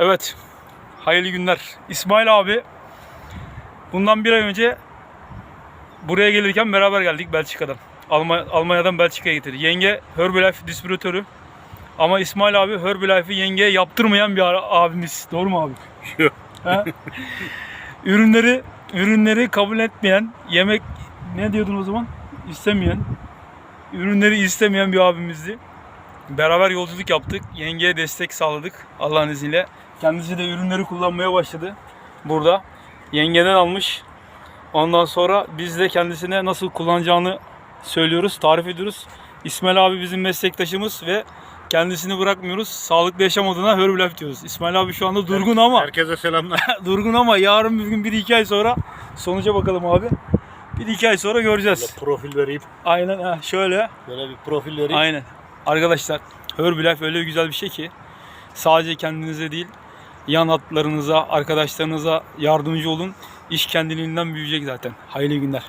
Evet. Hayırlı günler. İsmail abi bundan bir ay önce buraya gelirken beraber geldik Belçika'dan. Alma- Almanya'dan Belçika'ya getirdi. Yenge Herbalife distribütörü. Ama İsmail abi Herbalife'i yengeye yaptırmayan bir abimiz. Doğru mu abi? Yok. Ürünleri ürünleri kabul etmeyen, yemek ne diyordun o zaman? İstemeyen, ürünleri istemeyen bir abimizdi. Beraber yolculuk yaptık. Yengeye destek sağladık Allah'ın izniyle. Kendisi de ürünleri kullanmaya başladı burada. Yengeden almış. Ondan sonra biz de kendisine nasıl kullanacağını söylüyoruz, tarif ediyoruz. İsmail abi bizim meslektaşımız ve kendisini bırakmıyoruz. Sağlıklı yaşam adına Herbalife diyoruz. İsmail abi şu anda durgun ama Herkese selamlar. durgun ama yarın bir gün bir iki ay sonra sonuca bakalım abi. Bir iki ay sonra göreceğiz. Böyle profil vereyim. Aynen ha, şöyle. Böyle bir profil vereyim. Aynen. Arkadaşlar Herbalife öyle güzel bir şey ki sadece kendinize değil yan hatlarınıza, arkadaşlarınıza yardımcı olun. İş kendiliğinden büyüyecek zaten. Hayırlı günler.